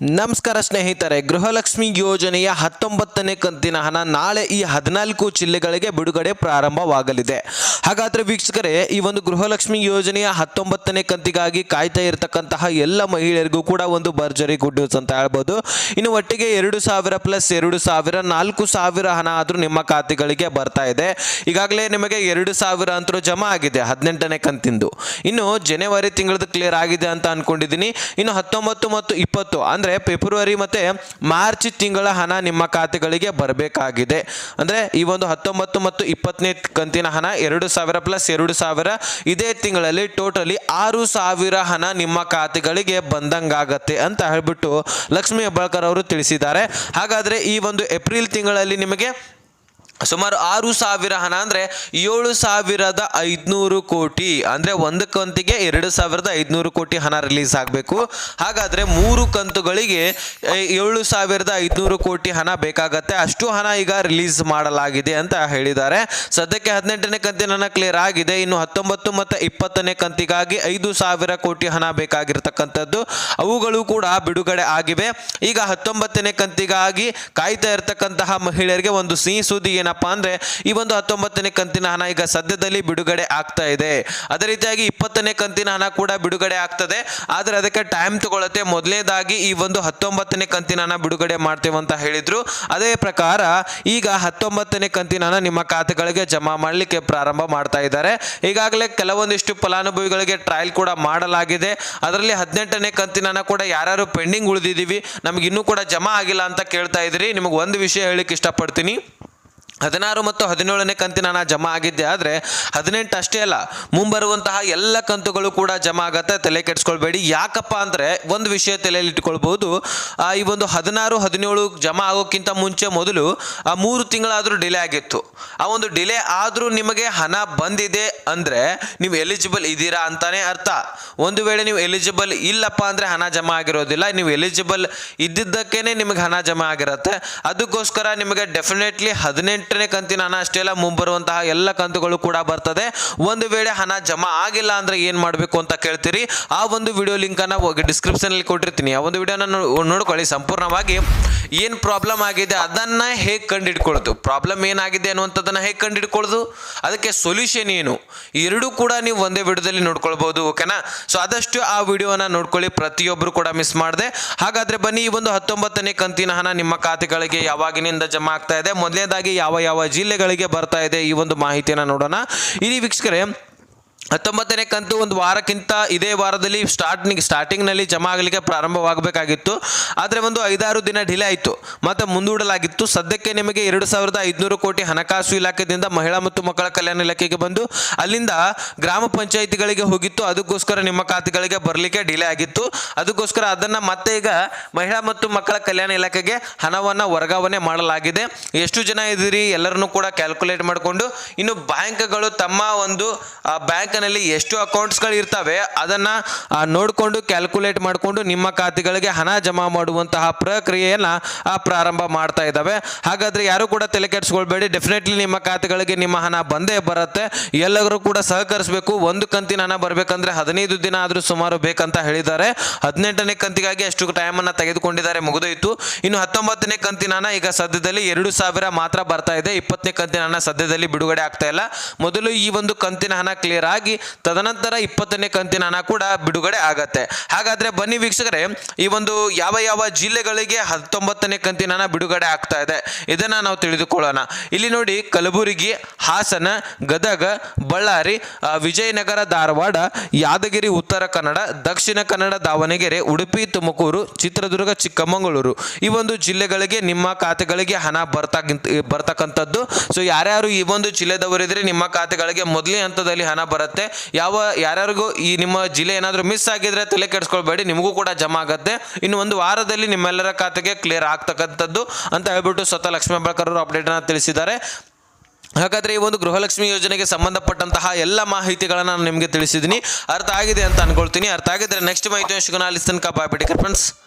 ನಮಸ್ಕಾರ ಸ್ನೇಹಿತರೆ, ಗೃಹಲಕ್ಷ್ಮಿ ಯೋಜನೆಯ ಹತ್ತೊಂಬತ್ತನೇ ಕಂತಿನ ಹಣ ನಾಳೆ ಈ ಹದಿನಾಲ್ಕು ಜಿಲ್ಲೆಗಳಿಗೆ ಬಿಡುಗಡೆ ಪ್ರಾರಂಭವಾಗಲಿದೆ. ಹಾಗಾದರೆ ವೀಕ್ಷಕರೇ, ಈ ಒಂದು ಗೃಹಲಕ್ಷ್ಮಿ ಯೋಜನೆಯ ಹತ್ತೊಂಬತ್ತನೇ ಕಂತಿಗಾಗಿ ಕಾಯ್ತಾ ಇರತಕ್ಕಂತಹ ಎಲ್ಲ ಮಹಿಳೆಯರಿಗೂ ಕೂಡ ಒಂದು ಭರ್ಜರಿ ಗುಡ್ ನ್ಯೂಸ್ ಅಂತ ಹೇಳ್ಬೋದು. ಇನ್ನು ಒಟ್ಟಿಗೆ ಎರಡು ಸಾವಿರ ಪ್ಲಸ್ ಎರಡು ಸಾವಿರ, ನಾಲ್ಕು ಸಾವಿರ ಹಣ ಆದರೂ ನಿಮ್ಮ ಖಾತೆಗಳಿಗೆ ಬರ್ತಾ ಇದೆ. ಈಗಾಗಲೇ ನಿಮಗೆ ಎರಡು ಸಾವಿರ ಅಂತರೂ ಜಮಾ ಆಗಿದೆ, ಹದಿನೆಂಟನೇ ಕಂತಿಂದು. ಇನ್ನು ಜನವರಿ ತಿಂಗಳದ್ದು ಕ್ಲಿಯರ್ ಆಗಿದೆ ಅಂತ ಅನ್ಕೊಂಡಿದ್ದೀನಿ. ಇನ್ನು ಹತ್ತೊಂಬತ್ತು ಮತ್ತು ಇಪ್ಪತ್ತು, ಅಂದರೆ ಫೆಬ್ರವರಿ ಮತ್ತು ಮಾರ್ಚ್ ತಿಂಗಳ ಹಣ ನಿಮ್ಮ ಖಾತೆಗಳಿಗೆ ಬರಬೇಕಾಗಿದೆ. ಅಂದರೆ ಈ ಒಂದು ಹತ್ತೊಂಬತ್ತು ಮತ್ತು ಇಪ್ಪತ್ತನೇ ಕಂತಿನ ಹಣ ಎರಡು ಸಾವಿರ ಪ್ಲಸ್ ಎರಡು ಸಾವಿರ ಇದೇ ತಿಂಗಳಲ್ಲಿ ಟೋಟಲಿ ಆರು ಸಾವಿರ ಹಣ ನಿಮ್ಮ ಖಾತೆಗಳಿಗೆ ಬಂದಂಗಾಗತ್ತೆ ಅಂತ ಹೇಳ್ಬಿಟ್ಟು ಲಕ್ಷ್ಮೀ ಹೆಬ್ಬಾಳ್ಕರ್ ಅವರು ತಿಳಿಸಿದ್ದಾರೆ. ಹಾಗಾದರೆ ಈ ಒಂದು ಏಪ್ರಿಲ್ ತಿಂಗಳಲ್ಲಿ ನಿಮಗೆ ಸುಮಾರು ಆರು ಸಾವಿರ ಹಣ ಅಂದರೆ ಏಳು ಸಾವಿರದ ಐದುನೂರು ಕೋಟಿ. ಅಂದರೆ ಒಂದು ಕಂತಿಗೆ ಎರಡು ಸಾವಿರದ ಐದುನೂರು ಕೋಟಿ ಹಣ ರಿಲೀಸ್ ಆಗಬೇಕು. ಹಾಗಾದರೆ ಮೂರು ಕಂತುಗಳಿಗೆ ಏಳು ಸಾವಿರದ ಐದುನೂರು ಕೋಟಿ ಹಣ ಬೇಕಾಗತ್ತೆ. ಅಷ್ಟು ಹಣ ಈಗ ರಿಲೀಸ್ ಮಾಡಲಾಗಿದೆ ಅಂತ ಹೇಳಿದ್ದಾರೆ. ಸದ್ಯಕ್ಕೆ ಹದಿನೆಂಟನೇ ಕಂತಿನ ಹಣ ಕ್ಲಿಯರ್ ಆಗಿದೆ. ಇನ್ನು ಹತ್ತೊಂಬತ್ತು ಮತ್ತು ಇಪ್ಪತ್ತನೇ ಕಂತಿಗಾಗಿ ಐದು ಸಾವಿರ ಕೋಟಿ ಹಣ ಬೇಕಾಗಿರ್ತಕ್ಕಂಥದ್ದು. ಅವುಗಳು ಕೂಡ ಬಿಡುಗಡೆ ಆಗಿವೆ. ಈಗ ಹತ್ತೊಂಬತ್ತನೇ ಕಂತಿಗಾಗಿ ಕಾಯ್ತಾ ಇರತಕ್ಕಂತಹ ಮಹಿಳೆಯರಿಗೆ ಒಂದು ಸಿಹಿ ಸುದ್ದಿ ಏನಪ್ಪಾ ಅಂದ್ರೆ, ಈ ಒಂದು ಹತ್ತೊಂಬತ್ತನೇ ಕಂತಿನ ಹಣ ಈಗ ಸದ್ಯದಲ್ಲಿ ಬಿಡುಗಡೆ ಆಗ್ತಾ ಇದೆ. ಅದೇ ರೀತಿಯಾಗಿ ಇಪ್ಪತ್ತನೇ ಕಂತಿನ ಹಣ ಕೂಡ ಬಿಡುಗಡೆ ಆಗ್ತದೆ. ಆದರೆ ಅದಕ್ಕೆ ಟೈಮ್ ತಗೊಳ್ಳುತ್ತೆ. ಮೊದಲನೇದಾಗಿ ಈ ಒಂದು ಹತ್ತೊಂಬತ್ತನೇ ಕಂತಿನ ಹಣ ಬಿಡುಗಡೆ ಮಾಡ್ತೇವೆ ಅಂತ ಹೇಳಿದ್ರು. ಅದೇ ಪ್ರಕಾರ ಈಗ ಹತ್ತೊಂಬತ್ತನೇ ಕಂತಿನ ಹಣ ನಿಮ್ಮ ಖಾತೆಗಳಿಗೆ ಜಮಾ ಮಾಡಲಿಕ್ಕೆ ಪ್ರಾರಂಭ ಮಾಡ್ತಾ ಇದ್ದಾರೆ. ಈಗಾಗಲೇ ಕೆಲವೊಂದಿಷ್ಟು ಫಲಾನುಭವಿಗಳಿಗೆ ಟ್ರಯಲ್ ಕೂಡ ಮಾಡಲಾಗಿದೆ. ಅದರಲ್ಲಿ ಹದಿನೆಂಟನೇ ಕಂತಿನ ಹಣ ಕೂಡ ಯಾರ್ಯಾರು ಪೆಂಡಿಂಗ್ ಉಳಿದಿದ್ದೀವಿ, ನಮ್ಗೆ ಇನ್ನೂ ಕೂಡ ಜಮಾ ಆಗಿಲ್ಲ ಅಂತ ಕೇಳ್ತಾ ಇದ್ರಿ ನಿಮಗೆ ಒಂದು ವಿಷಯ ಹೇಳಿಕ್ಕೆ ಇಷ್ಟಪಡ್ತೀನಿ. ಹದಿನಾರು ಮತ್ತು ಹದಿನೇಳನೇ ಕಂತಿನ ಹಣ ಜಮಾ ಆಗಿದ್ದೆ, ಆದರೆ ಹದಿನೆಂಟು ಅಷ್ಟೇ ಅಲ್ಲ, ಮುಂಬರುವಂತಹ ಎಲ್ಲ ಕಂತುಗಳು ಕೂಡ ಜಮಾ ಆಗತ್ತೆ, ತಲೆ ಕೆಡಿಸ್ಕೊಳ್ಬೇಡಿ. ಯಾಕಪ್ಪ ಅಂದರೆ ಒಂದು ವಿಷಯ ತಲೆಯಲ್ಲಿ ಇಟ್ಕೊಳ್ಬೋದು ಈ ಒಂದು ಹದಿನಾರು, ಹದಿನೇಳು ಜಮಾ ಆಗೋಕ್ಕಿಂತ ಮುಂಚೆ ಮೊದಲು, ಆ, ಮೂರು ತಿಂಗಳಾದರೂ ಡಿಲೇ ಆಗಿತ್ತು. ಆ ಒಂದು ಡಿಲೇ ಆದರೂ ನಿಮಗೆ ಹಣ ಬಂದಿದೆ ಅಂದರೆ ನೀವು ಎಲಿಜಿಬಲ್ ಇದ್ದೀರಾ ಅಂತಾನೆ ಅರ್ಥ. ಒಂದು ವೇಳೆ ನೀವು ಎಲಿಜಿಬಲ್ ಇಲ್ಲಪ್ಪ ಅಂದರೆ ಹಣ ಜಮಾ ಆಗಿರೋದಿಲ್ಲ. ನೀವು ಎಲಿಜಿಬಲ್ ಇದ್ದಿದ್ದಕ್ಕೇ ನಿಮಗೆ ಹಣ ಜಮಾ ಆಗಿರುತ್ತೆ. ಅದಕ್ಕೋಸ್ಕರ ನಿಮಗೆ ಡೆಫಿನೆಟ್ಲಿ ಹದಿನೆಂಟನೇ ಕಂತಿನ ಹಣ ಅಷ್ಟೇ ಅಲ್ಲ, ಮುಂಬರುವಂತಹ ಎಲ್ಲ ಕಂತುಗಳು ಕೂಡ ಬರ್ತದೆ. ಒಂದು ವೇಳೆ ಹಣ ಜಮಾ ಆಗಿಲ್ಲ ಅಂದ್ರೆ ಏನು ಮಾಡಬೇಕು ಅಂತ ಕೇಳ್ತೀರಿ? ಆ ಒಂದು ವಿಡಿಯೋ ಲಿಂಕನ್ನು ಡಿಸ್ಕ್ರಿಪ್ಷನಲ್ಲಿ ಕೊಟ್ಟಿರ್ತೀನಿ. ಆ ಒಂದು ವಿಡಿಯೋನ ನೋಡ್ಕೊಳ್ಳಿ ಸಂಪೂರ್ಣವಾಗಿ. ಏನು ಪ್ರಾಬ್ಲಮ್ ಆಗಿದೆ ಅದನ್ನು ಹೇಗೆ ಕಂಡುಹಿಡ್ಕೊಳ್ಳೋದು ಪ್ರಾಬ್ಲಮ್ ಏನಾಗಿದೆ ಅನ್ನುವಂಥದ್ದನ್ನು ಹೇಗೆ ಕಂಡುಹಿಡ್ಕೊಳ್ಳೋದು ಅದಕ್ಕೆ ಸೊಲ್ಯೂಷನ್ ಏನು? ಎರಡೂ ಕೂಡ ನೀವು ಒಂದೇ ವಿಡಿಯೋದಲ್ಲಿ ನೋಡ್ಕೊಳ್ಬೋದು ಓಕೆನಾ ಸೊ ಆದಷ್ಟು ಆ ವಿಡಿಯೋನ ನೋಡ್ಕೊಳ್ಳಿ. ಪ್ರತಿಯೊಬ್ಬರು ಕೂಡ ಮಿಸ್ ಮಾಡಿದೆ. ಹಾಗಾದರೆ ಬನ್ನಿ, ಈ ಒಂದು ಹತ್ತೊಂಬತ್ತನೇ ಕಂತಿನ ಹಣ ನಿಮ್ಮ ಖಾತೆಗಳಿಗೆ ಯಾವಾಗಿನಿಂದ ಜಮಾ ಆಗ್ತಾ ಇದೆ? ಮೊದಲನೇದಾಗಿ ಯಾವ ಯಾವ ಜಿಲ್ಲೆಗಳಿಗೆ ಬರ್ತಾ ಇದೆ ಈ ಒಂದು ಮಾಹಿತಿಯನ್ನು ನೋಡೋಣ. ಇಲ್ಲಿ ವೀಕ್ಷಕರೇ ಹತ್ತೊಂಬತ್ತನೇ ಕಂತು ಒಂದು ವಾರಕ್ಕಿಂತ ಇದೇ ವಾರದಲ್ಲಿ ಸ್ಟಾರ್ಟಿಂಗ್ ಸ್ಟಾರ್ಟಿಂಗ್ನಲ್ಲಿ ಜಮಾ ಆಗಲಿಕ್ಕೆ ಪ್ರಾರಂಭವಾಗಬೇಕಾಗಿತ್ತು. ಆದರೆ ಒಂದು ಐದಾರು ದಿನ ಡಿಲೇ ಆಯಿತು. ಮತ್ತು ಮುಂದೂಡಲಾಗಿತ್ತು. ಸದ್ಯಕ್ಕೆ ನಿಮಗೆ ಎರಡು ಸಾವಿರದ ಐದುನೂರು ಕೋಟಿ ಹಣಕಾಸು ಇಲಾಖೆಯಿಂದ ಮಹಿಳಾ ಮತ್ತು ಮಕ್ಕಳ ಕಲ್ಯಾಣ ಇಲಾಖೆಗೆ ಬಂದು ಅಲ್ಲಿಂದ ಗ್ರಾಮ ಪಂಚಾಯಿತಿಗಳಿಗೆ ಹೋಗಿತ್ತು. ಅದಕ್ಕೋಸ್ಕರ ನಿಮ್ಮ ಖಾತೆಗಳಿಗೆ ಬರಲಿಕ್ಕೆ ಡಿಲೇ ಆಗಿತ್ತು. ಅದಕ್ಕೋಸ್ಕರ ಅದನ್ನು ಮತ್ತೆ ಈಗ ಮಹಿಳಾ ಮತ್ತು ಮಕ್ಕಳ ಕಲ್ಯಾಣ ಇಲಾಖೆಗೆ ಹಣವನ್ನು ವರ್ಗಾವಣೆ ಮಾಡಲಾಗಿದೆ. ಎಷ್ಟು ಜನ ಇದ್ದೀರಿ ಎಲ್ಲರನ್ನೂ ಕೂಡ ಕ್ಯಾಲ್ಕುಲೇಟ್ ಮಾಡಿಕೊಂಡು ಇನ್ನು ಬ್ಯಾಂಕ್ಗಳು ತಮ್ಮ ಒಂದು ಆ, ಬ್ಯಾಂಕ್ನಲ್ಲಿ ಎಷ್ಟು ಅಕೌಂಟ್ಸ್ಗಳು ಇರ್ತವೆ ಅದನ್ನು ನೋಡಿಕೊಂಡು ಕ್ಯಾಲ್ಕುಲೇಟ್ ಮಾಡಿಕೊಂಡು ನಿಮ್ಮ ಖಾತೆಗಳಿಗೆ ಹಣ ಜಮಾ ಮಾಡುವಂತಹ ಪ್ರಕ್ರಿಯೆಯನ್ನು ಪ್ರಾರಂಭ ಮಾಡ್ತಾ ಇದ್ದಾವೆ. ಹಾಗಾದರೆ ಯಾರು ಕೂಡ ತಲೆ ಕೆಡಿಸ್ಕೊಳ್ಬೇಡಿ. ಡೆಫಿನೆಟ್ಲಿ ನಿಮ್ಮ ಖಾತೆಗಳಿಗೆ ನಿಮ್ಮ ಹಣ ಬಂದೇ ಬರುತ್ತೆ. ಎಲ್ಲರೂ ಕೂಡ ಸಹಕರಿಸಬೇಕು. ಒಂದು ಕಂತಿನ ಹಣ ಬರಬೇಕಂದ್ರೆ ಹದಿನೈದು ದಿನ ಆದರೂ ಸುಮಾರು ಬೇಕಂತ ಹೇಳಿದ್ದಾರೆ. ಹದಿನೆಂಟನೇ ಕಂತಿಗಾಗಿ ಅಷ್ಟು ಟೈಮನ್ನು ತೆಗೆದುಕೊಂಡಿದ್ದಾರೆ, ಮುಗಿದೋಯ್ತು. ಇನ್ನು ಹತ್ತೊಂಬತ್ತನೇ ಕಂತಿನ ಹಣ ಈಗ ಸದ್ಯದಲ್ಲಿ ಎರಡು ಸಾವಿರ ಮಾತ್ರ ಬರ್ತಾ ಇದೆ. ಇಪ್ಪತ್ತನೇ ಕಂತಿನ ಹಣ ಸದ್ಯದಲ್ಲಿ ಬಿಡುಗಡೆ ಆಗ್ತಾ ಇಲ್ಲ. ಮೊದಲು ಈ ಒಂದು ಕಂತಿನ ಹಣ ಕ್ಲಿಯರ್ ಆಗಿ ತದನಂತರ ಇಪ್ಪತ್ತನೇ ಕಂತಿನ ಹಣ ಕೂಡ ಬಿಡುಗಡೆ ಆಗತ್ತೆ. ಹಾಗಾದ್ರೆ ಬನ್ನಿ ವೀಕ್ಷಕರೇ, ಈ ಒಂದು ಯಾವ ಯಾವ ಜಿಲ್ಲೆಗಳಿಗೆ ಹತ್ತೊಂಬತ್ತನೇ ಕಂತಿನ ಹಣ ಬಿಡುಗಡೆ ಆಗ್ತಾ ಇದೆ, ಇದನ್ನ ನಾವು ತಿಳಿದುಕೊಳ್ಳೋಣ. ಇಲ್ಲಿ ನೋಡಿ ಕಲಬುರಗಿ, ಹಾಸನ, ಗದಗ, ಬಳ್ಳಾರಿ ವಿಜಯನಗರ, ಧಾರವಾಡ, ಯಾದಗಿರಿ, ಉತ್ತರ ಕನ್ನಡ, ದಕ್ಷಿಣ ಕನ್ನಡ, ದಾವಣಗೆರೆ, ಉಡುಪಿ, ತುಮಕೂರು, ಚಿತ್ರದುರ್ಗ, ಚಿಕ್ಕಮಗಳೂರು. ಈ ಒಂದು ಜಿಲ್ಲೆಗಳಿಗೆ ನಿಮ್ಮ ಖಾತೆಗಳಿಗೆ ಹಣ ಬರ್ತಕ್ಕಂತ ಬರ್ತಕ್ಕಂಥದ್ದು. ಸೊ ಯಾರ್ಯಾರು ಈ ಒಂದು ಜಿಲ್ಲೆದವರಿದ್ರೆ ನಿಮ್ಮ ಖಾತೆಗಳಿಗೆ ಮೊದಲನೇ ಹಂತದಲ್ಲಿ ಹಣ ಬರುತ್ತೆ. ಯಾವ, ಯಾರ್ಯಾರಿಗೂ ಈ ನಿಮ್ಮ ಜಿಲ್ಲೆ ಏನಾದರೂ ಮಿಸ್ ಆಗಿದ್ರೆ ತಲೆ ಕೆಡಿಸ್ಕೊಳ್ಬೇಡಿ, ನಿಮಗೂ ಕೂಡ ಜಮಾ ಆಗುತ್ತೆ. ಇನ್ನು ಒಂದು ವಾರದಲ್ಲಿ ನಿಮ್ಮೆಲ್ಲರ ಖಾತೆಗೆ ಕ್ಲಿಯರ್ ಆಗ್ತಕ್ಕಂಥದ್ದು ಅಂತ ಹೇಳ್ಬಿಟ್ಟು ಸ್ವತಃ ಲಕ್ಷ್ಮೀ ಹೆಬ್ಬಾಳ್ಕರ್ ಅವರು ಅಪ್ಡೇಟನ್ನು ತಿಳಿಸಿದ್ದಾರೆ. ಹಾಗಾದರೆ ಈ ಒಂದು ಗೃಹಲಕ್ಷ್ಮಿ ಯೋಜನೆಗೆ ಸಂಬಂಧಪಟ್ಟಂತಹ ಎಲ್ಲ ಮಾಹಿತಿಗಳನ್ನು ನಾನು ನಿಮಗೆ ತಿಳಿಸಿದ್ದೀನಿ. ಅರ್ಥ ಆಗಿದೆ ಅಂತ ಅನ್ಕೊಳ್ತೀನಿ. ಅರ್ಥ ಆಗಿದ್ರೆ ನೆಕ್ಸ್ಟ್ ಮಾಹಿತಿ ಶುಗನಾಲಿಸ್ತನ್ ಅಲ್ಲಿ ಬಿಡಿ ಫ್ರೆಂಡ್ಸ್